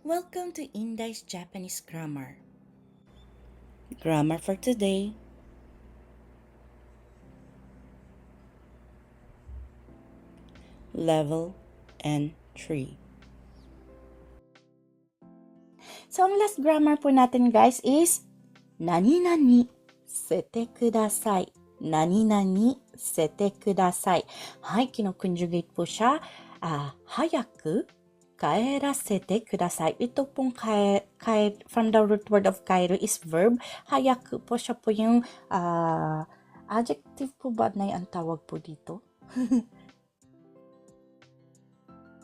Welcome to Indai's Japanese Grammar. Grammar for today. Level N3. So, ang last grammar po natin guys is nani nani sete kudasai. Nani nani sete kudasai. Hay, kinoconjugate po siya. Ah, hayaku kaerasete kudasai. Ito pong kae, kae, from the root word of kaeru is verb. Hayaku po siya po yung ah, adjective po ba na ang tawag po dito?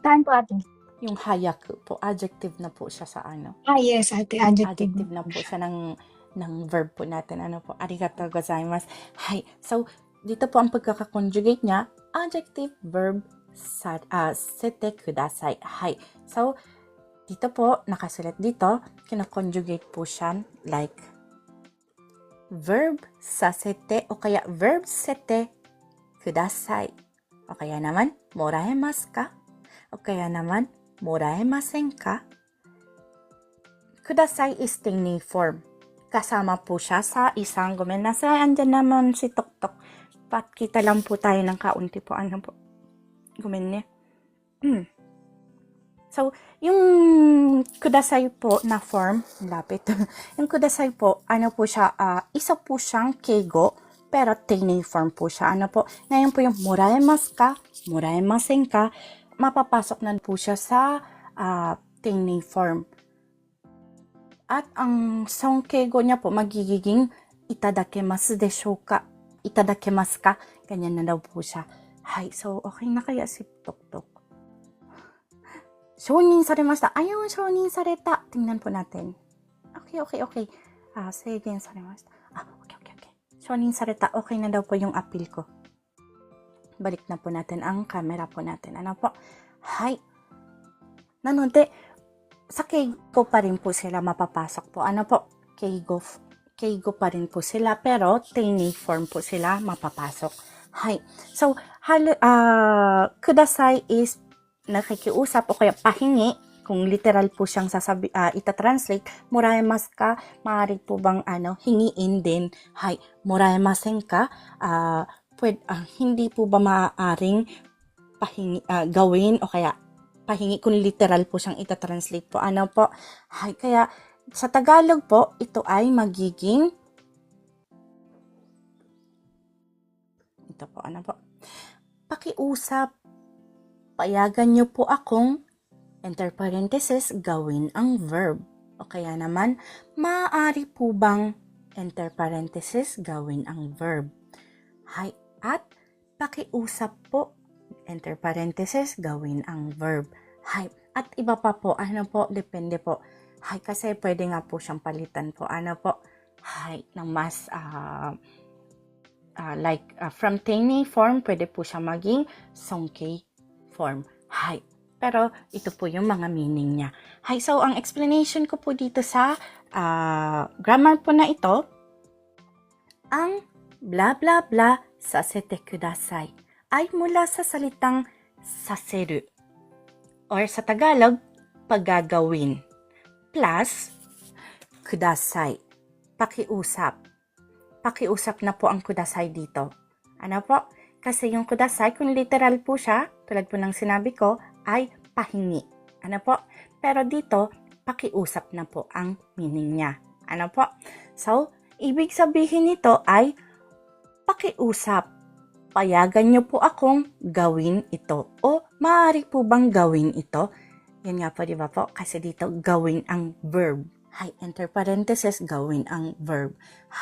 Saan po ate? Yung hayaku po, adjective na po siya sa ano. Ah, yes, ate. Adjective. adjective na po siya ng, ng verb po natin. Ano po? Arigatou gozaimasu. Hay. So, dito po ang pagkakakonjugate niya, adjective, verb, sa, ah, sete kudasai. Hay. So, dito po, nakasulat dito, kinakonjugate po siya like verb sasete o kaya verb sete kudasai. O kaya naman, moraemasu ka? O kaya naman, moraemasen ka? kudasai is tingning form. Kasama po siya sa isang, gumen nasa, andyan naman si Tok Tok. Pakita lang po tayo ng kaunti po. Ano po? Gumen niya. Hmm. So, yung kudasai po na form, lapit. yung kudasai po, ano po siya, ah, isa po siyang keigo, pero tingning form po siya. Ano po? Ngayon po yung moraemasu ka, moraemasen ka, mapapasok na po siya sa ah, tingning form. At ang songkeigo niya po magiging itadakemasu desho ka? Itadakemasu ka? Ganyan na daw po siya. Hay, so okay na kaya si Tok Tok? 承認されました。Ayun, 承認された。Tingnan po natin. Okay, okay, okay. Ah, 制限されました。Ah, okay, okay, okay. 承認された。Okay na daw po yung appeal ko. Balik na po natin ang camera po natin. Ano po? Hay. なので、sa keigo pa rin po sila mapapasok po. Ano po? Keigo, keigo pa rin po sila, pero tiny form po sila mapapasok. Hay. So, hal, ah, kudasai is nakikiusap o kaya pahingi. Kung literal po siyang sasabi, ah, ita-translate, moraemasu ka, maaari po bang ano, hingiin din. Hay, moraemasen ka, ah, pwed, ah, hindi po ba maaaring pahingi, ah, gawin o kaya pahingi kung literal po siyang ita-translate po. Ano po? Hay, kaya sa Tagalog po, ito ay magiging ito po, ano po? Pakiusap. Payagan niyo po akong enter parenthesis, gawin ang verb. O kaya naman, maaari po bang enter parenthesis, gawin ang verb. Hay, at pakiusap po enter parenthesis, gawin ang verb. Hay. At iba pa po, ano po, depende po. Hay, kasi pwede nga po siyang palitan po. Ano po, hay, ng mas, ah, ah, like, ah, from tiny form, pwede po siya maging songkei form. Hay. Pero, ito po yung mga meaning niya. Hay, so, ang explanation ko po dito sa ah, grammar po na ito, ang bla bla bla sasete kudasai ay mula sa salitang saseru or sa Tagalog, paggagawin plus kudasai, pakiusap. Pakiusap na po ang kudasai dito. Ano po? Kasi yung kudasai, kung literal po siya, tulad po ng sinabi ko, ay pahingi. Ano po? Pero dito, pakiusap na po ang meaning niya. Ano po? So, ibig sabihin nito ay pakiusap payagan niyo po akong gawin ito. O, maaari po bang gawin ito? Yan nga po, di ba po? Kasi dito, gawin ang verb. Hi, enter parenthesis, gawin ang verb.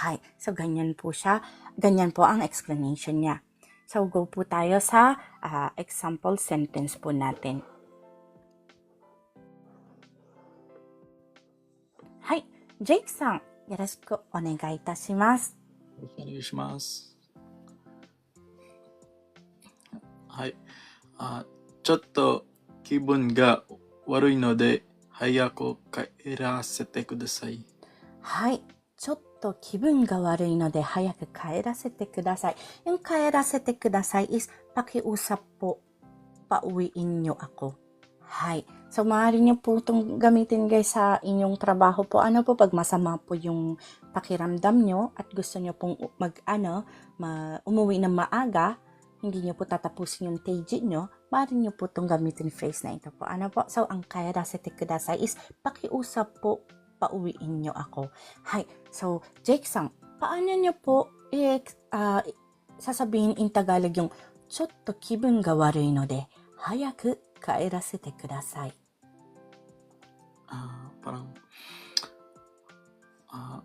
Hi. So, ganyan po siya. Ganyan po ang explanation niya. So, go po tayo sa ah, example sentence po natin. Hi, Jake さん、よろしくお願いいたします。お願いします。はい。あ、ちょっと気分が悪いので、 早く帰らせてください。はい。ちょっと気分が悪いので早く帰らせてください。Yung 帰らせてください is pakiusap po. Pauwiin niyo ako. Hi. So, maaari niyo po itong gamitin guys sa inyong trabaho po. Ano po, pag masama po yung pakiramdam nyo at gusto nyo pong u- mag, ano, ma, umuwi ng maaga, hindi nyo po tatapusin yung teiji nyo, maaari nyo po itong gamitin phrase na ito po. Ano po? So, ang kaya rasete kudasai is pakiusap po, pauwiin nyo ako. Hi. So, Jake-san, paano nyo po i- ah, sasabihin in Tagalog yung ちょっと気分が悪いので、早く帰らせてください。 Ah, parang ah,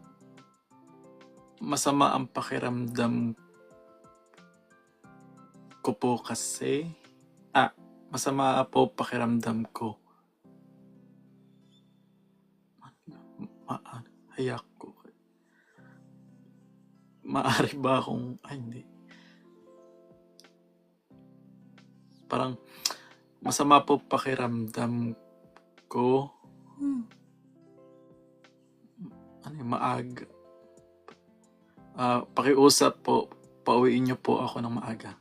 masama ang pakiramdam ko po kasi ah, masama po pakiramdam ko. Ma, ma hayak ko. Maari ba akong, ay hindi. Parang masama po pakiramdam ko Hmm. ano yung maaga. Ah, pakiusap po, pauwiin niyo po ako ng maaga.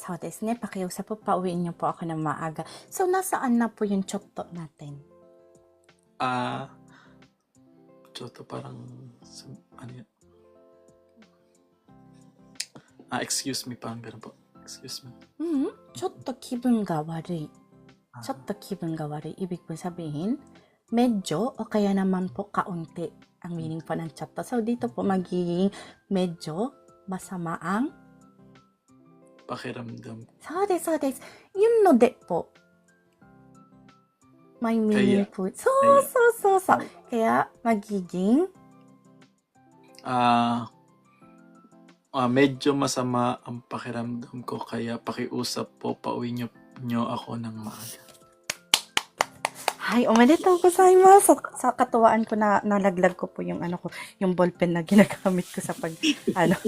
So, this ne, pakiusap po, pauwiin niyo po ako ng maaga. So, nasaan na po yung chokto natin? Ah, uh, chokto parang, ano yun? Ah, excuse me, parang ganun po. Excuse me. Mm -hmm. Chotto kibun ga wari. Ah. Chotto kibun ga wari. Ibig po sabihin, medyo o kaya naman po kaunti ang meaning po ng chotto. So, dito po magiging medyo masama ang pakiramdam. そうです、そうです。いうのでpo. May meaning po. So, Kaya. so, so, so. Kaya, magiging, Ah, ah, medyo masama ang pakiramdam ko kaya pakiusap po, pauwi niyo, niyo ako ng maaga. Ay, omedetou gozaimasu. Sa, sa katuwaan ko na nalaglag ko po yung ano ko, yung ballpen na ginagamit ko sa pag, ano,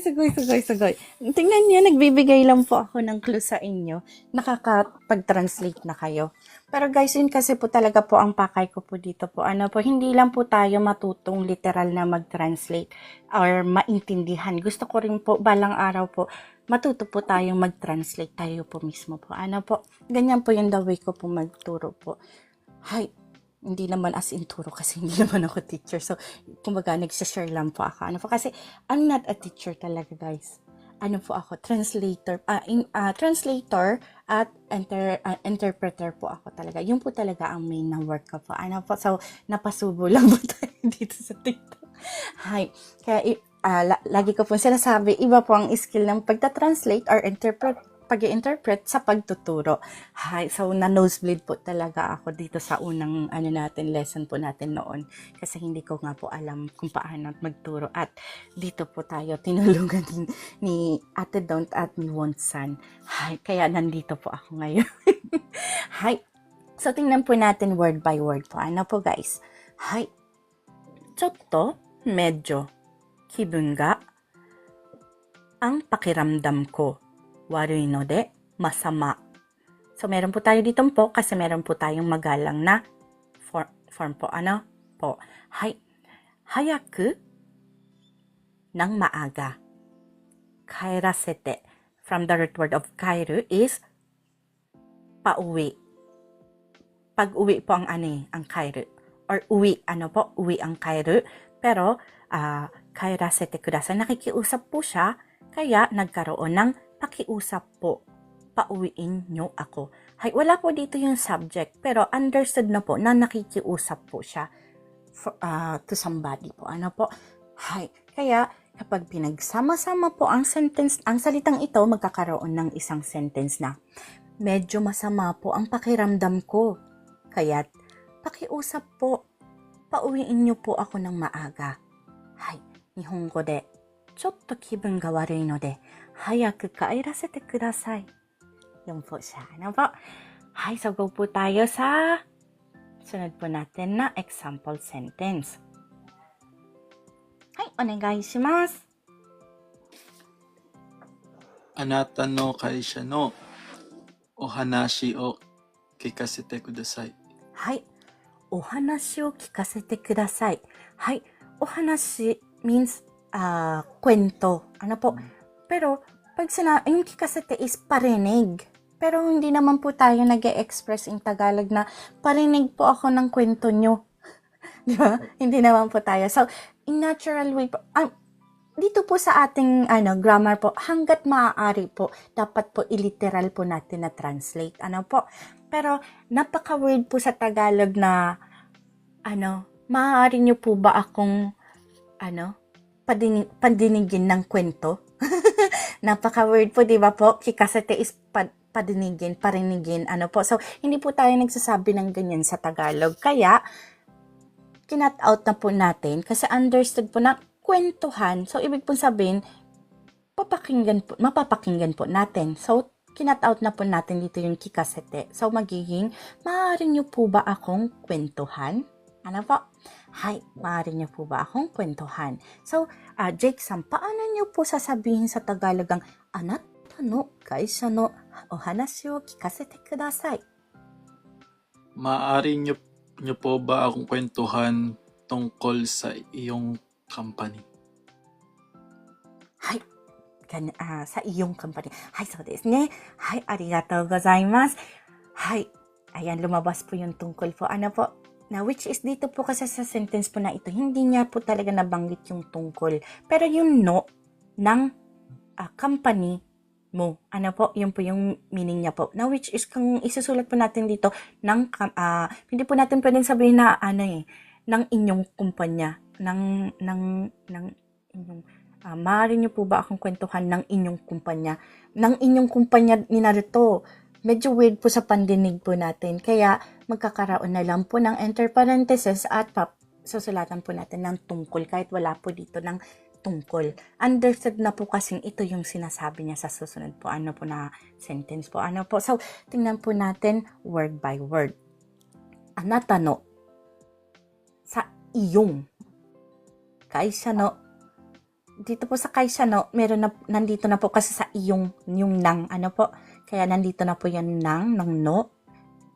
sugoy, sugoy, sugoy, sugoy. Tingnan niyo, nagbibigay lang po ako ng clue sa inyo. Nakakapag-translate na kayo. Pero guys, yun kasi po talaga po ang pakay ko po dito po. Ano po, hindi lang po tayo matutong literal na mag-translate or maintindihan. Gusto ko rin po, balang araw po, matuto po tayong mag-translate tayo po mismo po. Ano po, ganyan po yung the way ko po magturo po. Hay, hindi naman as in turo kasi hindi naman ako teacher. So, kumbaga, nagsashare lang po ako. Ano po, kasi I'm not a teacher talaga, guys. Ano po ako, translator, ah, in, ah, translator at enter, ah, interpreter po ako talaga. Yun po talaga ang main na work ko po. Ano po, so, napasubo lang po tayo dito sa TikTok. Hay, kaya la- lagi ko po sinasabi, iba po ang skill ng pagta-translate or interpret pag interpret sa pagtuturo. Hi, so na nosebleed po talaga ako dito sa unang ano natin lesson po natin noon kasi hindi ko nga po alam kung paano magturo at dito po tayo tinulungan ni, ni Ate Don't at ni Wonsan. Hi, kaya nandito po ako ngayon. Hi. So tingnan po natin word by word po. Ano po guys? Hi. Chotto, medyo, kibun ga, ang pakiramdam ko worry no de masama. So meron po tayo dito po kasi meron po tayong magalang na for, form po. Ano po? Hay. Hayaku ng maaga. Kairasete. From the root word of kairu is pauwi. Pag-uwi po ang ano eh, ang kairu. Or uwi, ano po, uwi ang kairu. Pero, ah, kairasete kudasai. Nakikiusap po siya, kaya nagkaroon ng pakiusap po, pauwiin nyo ako. Hay, wala po dito yung subject, pero understood na po na nakikiusap po siya for, uh, to somebody po. Ano po? Hay, kaya kapag pinagsama-sama po ang sentence, ang salitang ito magkakaroon ng isang sentence na medyo masama po ang pakiramdam ko. Kaya't pakiusap po, pauwiin niyo po ako ng maaga. Hay, nihongo de, chotto kibun ga warui no 早く帰らせてください。用法者の法。はい、そこを答えよさ。そのプナテなエクサンポルセンテンス。はい、お願いします。あなたの会社のお話を聞かせてください。はい、お話を聞かせてください。はい、お話 means あ、コント、あのポ。Pero, pag sina yung kikasete is parinig. Pero hindi naman po tayo nag express in Tagalog na parinig po ako ng kwento nyo. Di ba? Hindi naman po tayo. So, in natural way po, ah, dito po sa ating ano, grammar po, hanggat maaari po, dapat po iliteral po natin na translate. Ano po? Pero, napaka-weird po sa Tagalog na, ano, maaari nyo po ba akong, ano, padini- padinigin ng kwento? Napaka-weird po, di ba po? Kikasete is pad- padinigin, parinigin, ano po. So, hindi po tayo nagsasabi ng ganyan sa Tagalog. Kaya, kinat out na po natin kasi understood po na kwentuhan. So, ibig po sabihin, papakinggan po, mapapakinggan po natin. So, kinat out na po natin dito yung kikasete. So, magiging, maaari niyo po ba akong kwentuhan? Ano po? Hi, maaari niyo po ba akong kwentuhan? So, ah Jake Sam, paano niyo po sasabihin sa Tagalog ang anata no kaisha no o hanashi o kikasete kudasai? Maaari niyo, niyo po ba akong kwentuhan tungkol sa iyong company? はい。かんあさ、イオンカンパニー。はい、そうですね。はい、ありがとうございます。はい. Ayan, lumabas po yung tungkol po. Ano po? Na which is dito po kasi sa sentence po na ito, hindi niya po talaga nabanggit yung tungkol. Pero yung no ng ah, company mo, ano po, yun po yung meaning niya po. Na which is kung isusulat po natin dito ng, ah, hindi po natin pwedeng sabihin na ano eh, ng inyong kumpanya, ng, ng, ng inyong Ah, maaari niyo po ba akong kwentuhan ng inyong kumpanya? Ng inyong kumpanya ni Naruto. Medyo weird po sa pandinig po natin. Kaya magkakaroon na lang po ng enter parenthesis at pap susulatan po natin ng tungkol kahit wala po dito ng tungkol. Understood na po kasing ito yung sinasabi niya sa susunod po. Ano po na sentence po. Ano po. So, tingnan po natin word by word. Anata no. Sa iyong. Kaisa no dito po sa kaisa no, meron na, nandito na po kasi sa iyong, yung nang, ano po, kaya nandito na po yung nang, ng no.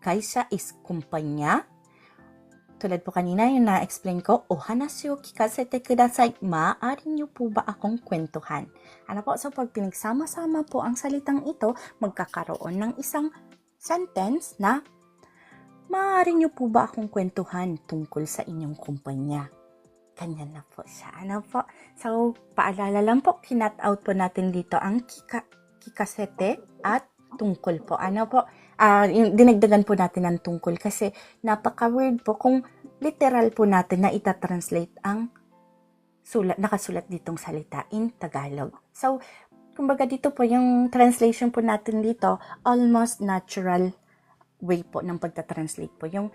Kaisa is kumpanya. Tulad po kanina, yung na-explain ko, o hanashi o kikasete kudasai, maaari niyo po ba akong kwentuhan? Ano po, so pag pinagsama-sama po ang salitang ito, magkakaroon ng isang sentence na, maaari niyo po ba akong kwentuhan tungkol sa inyong kumpanya? Ganyan na po siya. Ano po? So, paalala lang po, kinat out po natin dito ang kika, kikasete at tungkol po. Ano po? Yung dinagdagan po natin ng tungkol kasi napaka-weird po kung literal po natin na itatranslate ang sulat, nakasulat ditong salita in Tagalog. So, kumbaga dito po yung translation po natin dito, almost natural way po ng pagta-translate po yung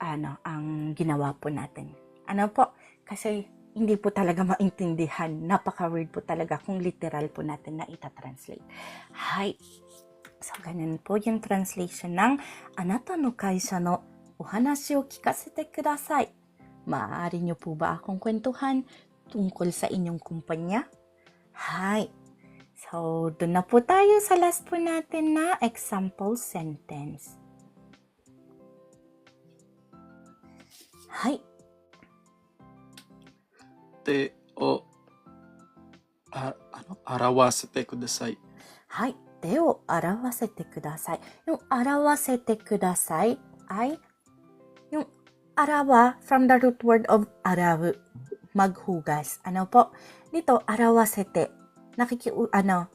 ano, ang ginawa po natin. Ano po? Kasi hindi po talaga maintindihan. Napaka-weird po talaga kung literal po natin na itatranslate. Hi. So, ganun po yung translation ng Anata no kaisa no ohanashi o kikasete kudasai. Maaari niyo po ba akong kwentuhan tungkol sa inyong kumpanya? Hi. So, doon na po tayo sa last po natin na example sentence. Hi. 手をああの表せてください。はい。 手を洗わせてください。Yung 洗わせてください ay yung arawa from the root word of araw, maghugas. Ano po? Dito, arawasete. Nakiki, ano,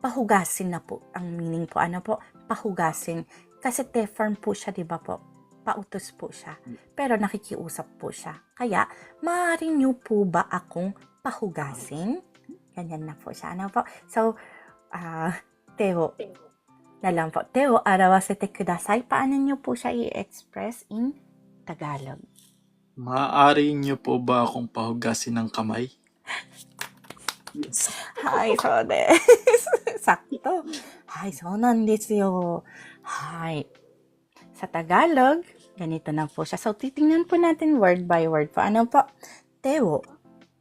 pahugasin na po. Ang meaning po, ano po? Pahugasin. Kasi te form po siya, di ba po? Pautos po siya. Pero nakikiusap po siya. Kaya, maaari niyo po ba akong pahugasin? Ganyan na po siya. Ano po? So, ah, teo. Na lang po. Teo, arawasete kudasai. Paano nyo po siya i-express in Tagalog? Maaari nyo po ba akong pahugasin ng kamay? Yes. Hi, so des. Sakto. Hi, so nan yo. Hi. Sa Tagalog, ganito na po siya. So, titingnan po natin word by word po. Ano po? Teo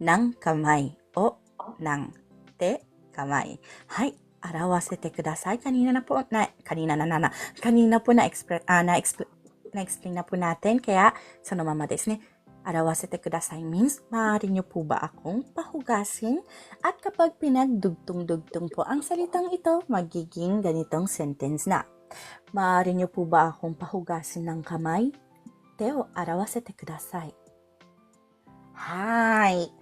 ng kamay o ng te kamay. Hi, arawasete kudasai. Kanina na po, na, kanina na na, na po na express, ah, na explain na explain na po natin. Kaya, so namama desu ne. Kudasai means, maaari niyo po ba akong pahugasin? At kapag pinagdugtong-dugtong po ang salitang ito, magiging ganitong sentence na. Maaari niyo po ba akong pahugasin ng kamay? Teo, arawasete kudasai. Hi!